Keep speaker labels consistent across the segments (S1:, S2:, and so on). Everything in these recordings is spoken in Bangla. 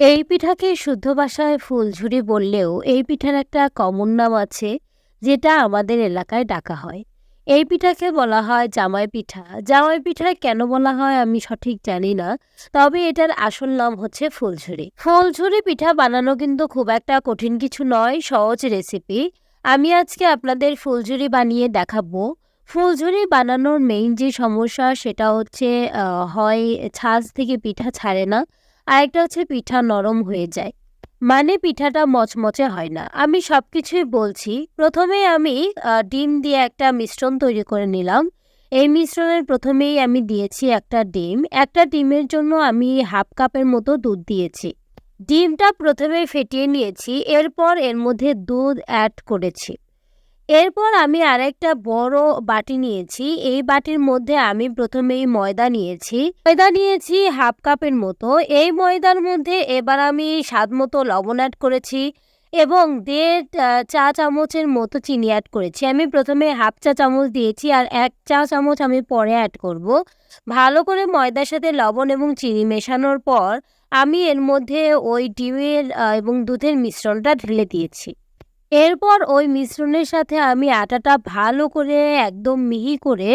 S1: এই পিঠাকে শুদ্ধ ভাষায় ফুলঝুরি বললেও এই পিঠার একটা কমন নাম আছে, যেটা আমাদের এলাকায় ডাকা হয়। এই পিঠাকে বলা হয় জামাই পিঠা। জামাই পিঠা কেন বলা হয় আমি সঠিক জানি না, তবে এটার আসল নাম হচ্ছে ফুলঝুরি। ফুলঝুরি পিঠা বানানো কিন্তু খুব একটা কঠিন কিছু নয়, সহজ রেসিপি আমি আজকে আপনাদের ফুলঝুরি বানিয়ে দেখাবো। ফুলঝুরি বানানোর মেইন যে সমস্যা, সেটা হচ্ছে হয় ছাঁচ থেকে পিঠা ছাড়ে না। আরেকটা হচ্ছে পিঠা নরম হয়ে যায়। মানে পিঠাটা মচমচে হয় না। আমি সব কিছুই বলছি। প্রথমে আমি ডিম দিয়ে একটা মিশ্রণ তৈরি করে নিলাম। এই মিশ্রণের প্রথমেই আমি দিয়েছি একটা ডিম। একটা ডিমের জন্য আমি হাফ কাপের মতো দুধ দিয়েছি। ডিমটা প্রথমে ফেটিয়ে নিয়েছি। এরপর এর মধ্যে দুধ অ্যাড করেছি। এরপর আমি আরেকটা বড় বাটি নিয়েছি। এই বাটির মধ্যে আমি প্রথমেই ময়দা নিয়েছি। ময়দা নিয়েছি হাফ কাপের মতো। এই ময়দার মধ্যে এবার আমি স্বাদ মতো লবণ অ্যাড করেছি এবং দেড় চা চামচের মতো চিনি অ্যাড করেছি। আমি প্রথমে হাফ চা চামচ দিয়েছি আর এক চা চামচ আমি পরে অ্যাড করব। ভালো করে ময়দার সাথে লবণ এবং চিনি মেশানোর পর আমি এর মধ্যে ওই ডিমের এবং দুধের মিশ্রণটা ঢেলে দিয়েছি। এরপর ওই মিশ্রণের সাথে আমি আটাটা ভালো করে একদম মিহি করে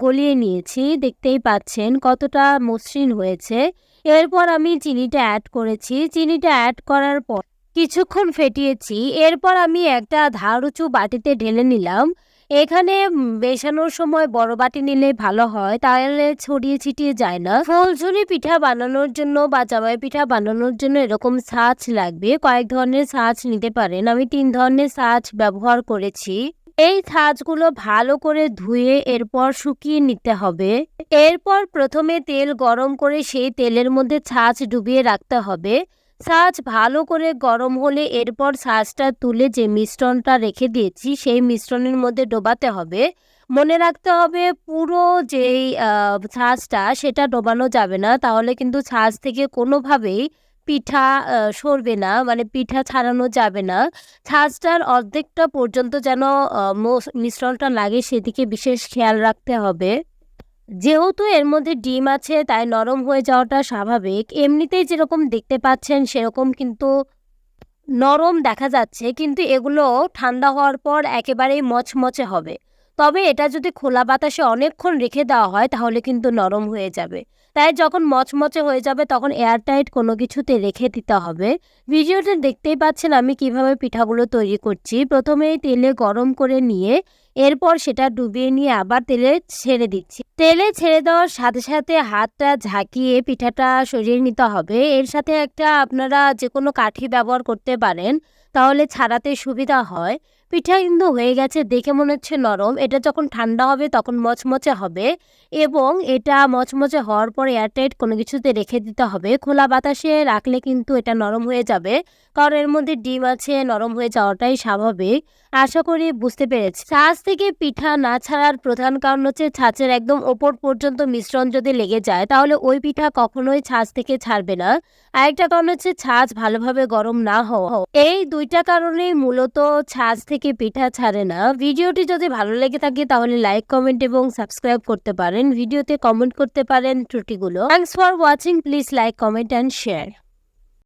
S1: গলিয়ে নিয়েছি। দেখতেই পাচ্ছেন কতটা মসৃণ হয়েছে। এরপর আমি চিনিটা অ্যাড করেছি। চিনিটা অ্যাড করার পর কিছুক্ষণ ফেটিয়েছি। এরপর আমি একটা ধারুচু বাটিতে ঢেলে নিলাম। এখানে মেশানোর সময় বড় বাটি নিলে ভালো হয়, তাহলে ছড়িয়ে ছিটিয়ে যায় না। ফুলঝুরি পিঠা বানানোর জন্য বা জামাই পিঠা বানানোর জন্য এরকম ছাঁচ লাগবে। কয়েক ধরনের ছাঁচ নিতে পারেন। আমি তিন ধরনের ছাঁচ ব্যবহার করেছি। এই ছাঁচগুলো ভালো করে ধুয়ে এরপর শুকিয়ে নিতে হবে। এরপর প্রথমে তেল গরম করে সেই তেলের মধ্যে ছাঁচ ডুবিয়ে রাখতে হবে। ছাঁচ ভালো করে গরম হলে এরপর ছাঁচটা তুলে যে মিশ্রণটা রেখে দিয়েছি, সেই মিশ্রণের মধ্যে ডোবাতে হবে। মনে রাখতে হবে পুরো যেই ছাঁচটা সেটা ডোবানো যাবে না। তাহলে কিন্তু ছাঁচ থেকে কোনোভাবেই পিঠা সরবে না মানে পিঠা ছাড়ানো যাবে না। ছাঁচটার অর্ধেকটা পর্যন্ত যেন মিশ্রণটা লাগে সেদিকে বিশেষ খেয়াল রাখতে হবে। যেহেতু এর মধ্যে ডিম আছে, তাই নরম হয়ে যাওয়াটা স্বাভাবিক। এমনিতেই যেরকম দেখতে পাচ্ছেন, সেরকম কিন্তু নরম দেখা যাচ্ছে, কিন্তু এগুলো ঠান্ডা হওয়ার পর একেবারেই মচমচে হবে। তবে এটা যদি খোলা বাতাসে অনেকক্ষণ রেখে দেওয়া হয়, তাহলে কিন্তু নরম হয়ে যাবে। তাই যখন মচমচে হয়ে যাবে তখন এয়ারটাইট কোনো কিছুতে রেখে দিতে হবে। ভিডিওতে দেখতেই পাচ্ছেন আমি কীভাবে পিঠাগুলো তৈরি করছি। প্রথমে তেলে গরম করে নিয়ে এরপর সেটা ডুবিয়ে নিয়ে আবার তেলে ছেড়ে দিচ্ছি। তেলে ছেড়ে দেওয়ার সাথে সাথে হাতটা ঝাঁকিয়ে পিঠাটা সরিয়ে নিতে হবে। এর সাথে একটা আপনারা যে কোনো কাঠি ব্যবহার করতে পারেন, তাহলে ছাড়াতে সুবিধা হয়। পিঠা কিন্তু হয়ে গেছে দেখে মনে হচ্ছে নরম। এটা যখন ঠান্ডা হবে তখন মচমচে হবে এবং এটা মচমচে হওয়ার পর এয়ারটাইট কোনো কিছুতে রেখে দিতে হবে। খোলা বাতাসে রাখলে কিন্তু এটা নরম হয়ে যাবে। কারণ এর মধ্যে ডিম আছে, নরম হয়ে যাওয়াটাই স্বাভাবিক। আশা করি বুঝতে পেরেছি। ছাঁচ থেকে পিঠা না ছাড়ার প্রধান কারণ হচ্ছে ছাঁচের একদম ওপর পর্যন্ত মিশ্রণ যদি লেগে যায় তাহলে ওই পিঠা কখনোই ছাঁচ থেকে ছাড়বে না। আরেকটা কারণ হচ্ছে ছাঁচ ভালোভাবে গরম না হওয়া। এই দুইটা কারণেই মূলত ছাঁচ থেকে পিঠা ছাড়ে না। ভিডিওটি যদি ভালো লেগে থাকে তাহলে লাইক কমেন্ট এবং সাবস্ক্রাইব করতে পারেন। ভিডিওতে কমেন্ট করতে পারেন ত্রুটিগুলো। Thanks for watching please like comment and share